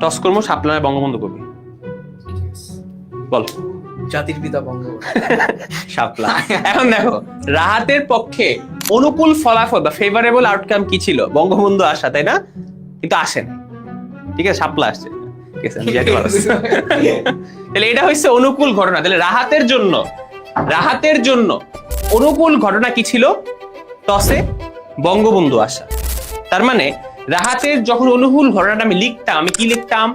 Toss করব শাপলা না বঙ্গবন্ধু কবি বল। জাতির পিতা বঙ্গবন্ধু। শাপলা এখন দেখো রাহাতের পক্ষে অনুকূল ফলাফল বা ফেভারেবল আউটকাম কি ছিল? বঙ্গবন্ধু আসা তাই না? কিন্তু আসে না ঠিক আছে শাপলা আসছে। ঠিক আছে আমি। তাহলে এটা হচ্ছে অনুকূল ঘটনা। তাহলে রাহাতের জন্য রাহাতের জন্য অনুকূল ঘটনা কি ছিল? টসে বঙ্গবন্ধু আসা। তার মানে রাহাতের যখন অনুকূল ঘটনাটা আমি লিখতাম, আমি কি লিখতাম?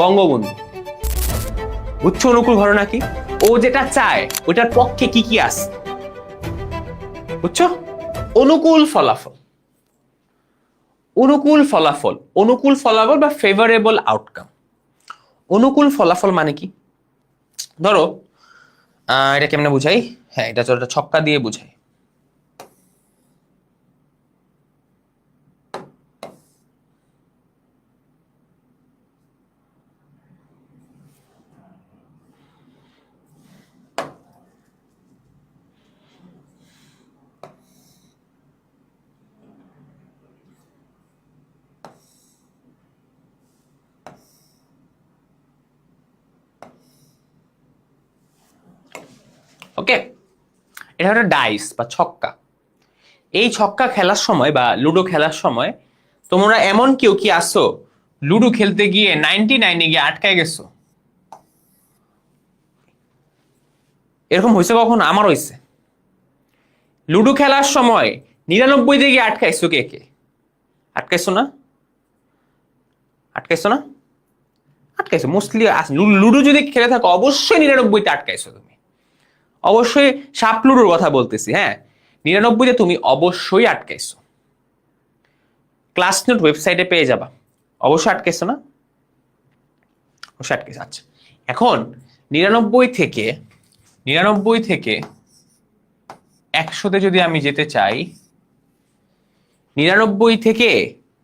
বঙ্গবন্ধু। বুঝছ অনুকূল ঘটনা কি? ও যেটা চায়, ওটার পক্ষে কি কি আছে? বুঝছ? অনুকূল ফলাফল। অনুকূল ফলাফল। অনুকূল ফলাফল বা ফেভারেবল আউটকাম অনুকূল ফলাফল মানে কি? ধরো এটা কেমনে বুঝাই? হ্যাঁ এটা ছক্কা দিয়ে বুঝাই। ওকে এটা একটা ডাইস বা ছক্কা। এই ছক্কা খেলার সময় বা লুডো খেলার সময় তোমরা এমন কেউ কি আসো, লুডো খেলতে গিয়ে নাইনটি নাইনে গিয়ে আটকায় গেছো? এরকম হয়েছে কখন? আমার হয়েছে। লুডো খেলার সময় নিরানব্বই দিকে আটকাইছো কে কে? আটকাইছো না? আটকাইছো না? আটকাইছো। মোস্টলি লুডো যদি খেলে থাকো, অবশ্যই নিরানব্বইতে আটকাইছো তুমি। অবশ্যই সাপ লুডোর কথা বলতেছি হ্যাঁ? নিরানব্বইতে তুমি অবশ্যই আটকাইছো। ক্লাস নোট ওয়েবসাইটে পেয়ে যাবা। অবশ্যই আটকাইছো না? অবশ্যই আটকাইছো আচ্ছা। এখন নিরানব্বই থেকে নিরানব্বই থেকে একশোতে যদি আমি যেতে চাই, নিরানব্বই থেকে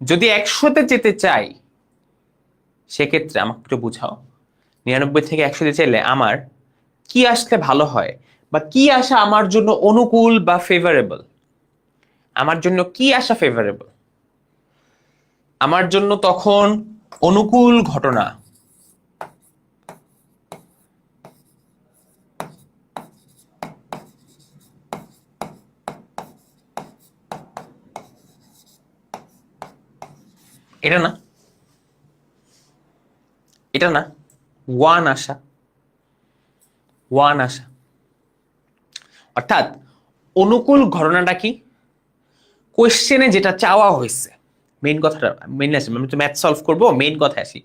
যদি একশোতে যেতে চাই, সেক্ষেত্রে আমাকে একটু বুঝাও। নিরানব্বই থেকে একশোতে চাইলে আমার কি আসলে ভালো হয়? বা কি আসা আমার জন্য অনুকূল বা ফেভারেবল আমার জন্য কি আসা ফেভারেবল আমার জন্য তখন অনুকূল ঘটনা। এটা না। এটা না। ওয়ান আশা। ওয়ান আসা অর্থাৎ অনুকূল ঘটনাটা কি? কোয়েশ্চেনে যেটা চাওয়া হয়েছে মেইন কথাটা মেইন আসি, আমি তো ম্যাথ সলভ করব মেইন কথা আসি।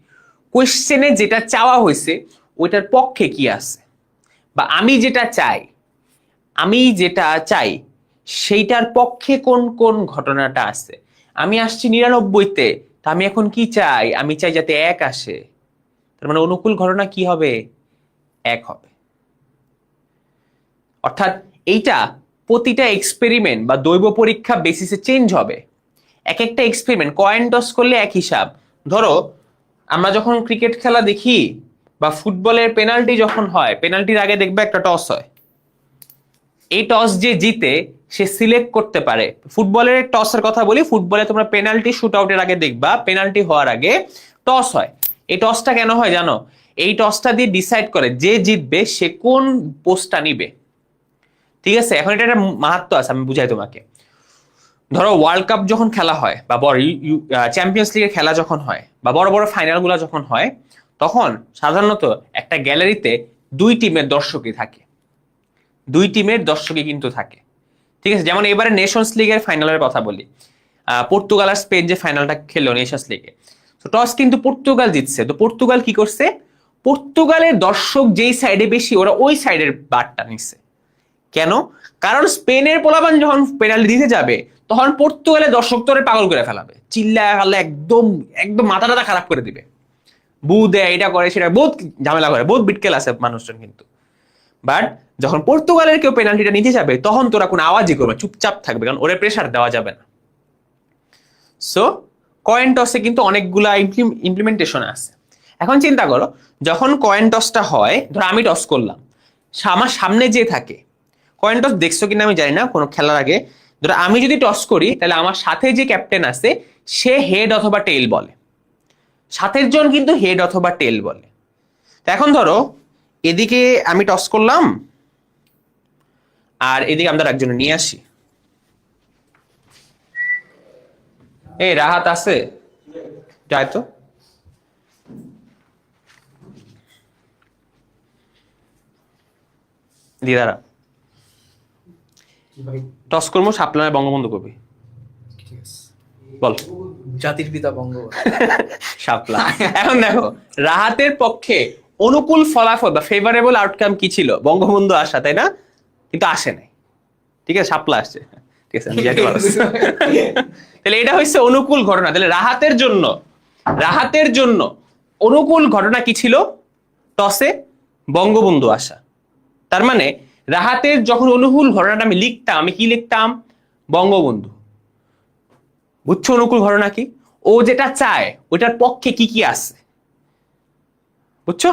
কোয়েশ্চেনে যেটা চাওয়া হয়েছে, ওইটার পক্ষে কি আছে? বা আমি যেটা চাই, আমি যেটা চাই, সেইটার পক্ষে কোন কোন ঘটনাটা আছে? আমি আসছি নিরানব্বইতে, তা আমি এখন কি চাই? আমি চাই যাতে এক আসে। তার মানে অনুকূল ঘটনা কি হবে? এক হবে। অর্থাৎ এইটা প্রতিটা এক্সপেরিমেন্ট বা দৈব পরীক্ষা বেসিসে চেঞ্জ হবে। এক একটা এক্সপেরিমেন্ট কয়েন টস করলে এক হিসাব। ধরো, আমরা যখন ক্রিকেট খেলা দেখি বা ফুটবলের পেনাল্টি যখন হয় পেনাল্টির আগে দেখবে একটা টস হয়। এই টস যে জিতে, সে সিলেক্ট করতে পারে। ফুটবলের টসের কথা বলি ফুটবলে তোমরা পেনাল্টি শুট আউটের আগে দেখবা পেনাল্টি হওয়ার আগে টস হয়। এই টসটা কেন হয় জানো? এই টসটা দিয়ে ডিসাইড করে যে জিতবে, সে কোন পোস্টটা নিবে। ঠিক আছে? এখন এটা একটা মাহাত্ম আছে, আমি বুঝাই তোমাকে। ধরো ওয়ার্ল্ড কাপ যখন খেলা হয়, বা বড় চ্যাম্পিয়ন্স লিগের খেলা যখন হয়, বা বড় বড় ফাইনালগুলো যখন হয়, তখন সাধারণত একটা গ্যালারিতে দুই টিমের দর্শকই থাকে। দুই টিমের দর্শকই কিন্তু থাকে। ঠিক আছে? যেমন এবারে নেশনস লিগের ফাইনালের কথা বলি। পর্তুগাল আর স্পেন যে ফাইনালটা খেললো নেশনস লিগে তো টস কিন্তু পর্তুগাল জিতছে। তো পর্তুগাল কি করছে? পর্তুগালের দর্শক যেই সাইডে বেশি, ওরা ওই সাইডের বারটা নিচ্ছে। কেন? কারণ স্পেনের পোলাপান যখন পেনাল্টি দিতে যাবে, তখন পর্তুগালের দর্শক তোরে পাগল করে ফেলাবে। চিল্লা ফেলে একদম একদম মাথা টাথা খারাপ করে দিবে। বু দেয় এটা করে, সেটা বহুত ঝামেলা করে, বহুত বিটকেল আছে মানুষজন কিন্তু। বাট যখন পর্তুগালের কেউ পেনাল্টিটা নিতে যাবে, তখন তোরা কোনো আওয়াজই করবে চুপচাপ থাকবে, কারণ ওরে প্রেশার দেওয়া যাবে না। সো কয়েন টসে কিন্তু অনেকগুলা ইমপ্লিমেন্টেশন আছে। এখন চিন্তা করো, যখন কয়েন টসটা হয়, ধরো আমি টস করলাম আমার সামনে যে থাকে কয়েন টস দেখছ কিনা আমি জানি না, কোনো খেলার আগে। ধরো আমি যদি টস করি, তাহলে আমার সাথে যে ক্যাপ্টেন আছে, সে হেড অথবা টেইল বলে। সাতের জন কিন্তু হেড অথবা টেল বলে। এখন ধরো, এদিকে আমি টস করলাম, আর এদিকে আমরা একজন নিয়ে আসি। এই, রাহাত আছে? যায় তো। দিদারা টস করব সাপ্লায় বঙ্গবন্ধু কবি। বল। জাতির পিতা বঙ্গবন্ধু। শাপলা এখন দেখো রাহাতের পক্ষে অনুকূল ফলাফল বা ফেভারেবল আউটকাম কি ছিল? বঙ্গবন্ধু আসা তাই না? কিন্তু আসে নাই। ঠিক আছে সাপলা আসছে। ঠিক আছে। তাহলে এটা হচ্ছে অনুকূল ঘটনা। তাহলে রাহাতের জন্য রাহাতের জন্য অনুকূল ঘটনা কি ছিল? টসে বঙ্গবন্ধু আসা। তার মানে রাহাতের যখন অনুকূল ঘটনাটা আমি লিখতাম, আমি কি লিখতাম? বঙ্গবন্ধু। বুঝছ অনুকূল ঘটনা কি? ও যেটা চায়, ওটার পক্ষে কি কি আছে? বুঝছ?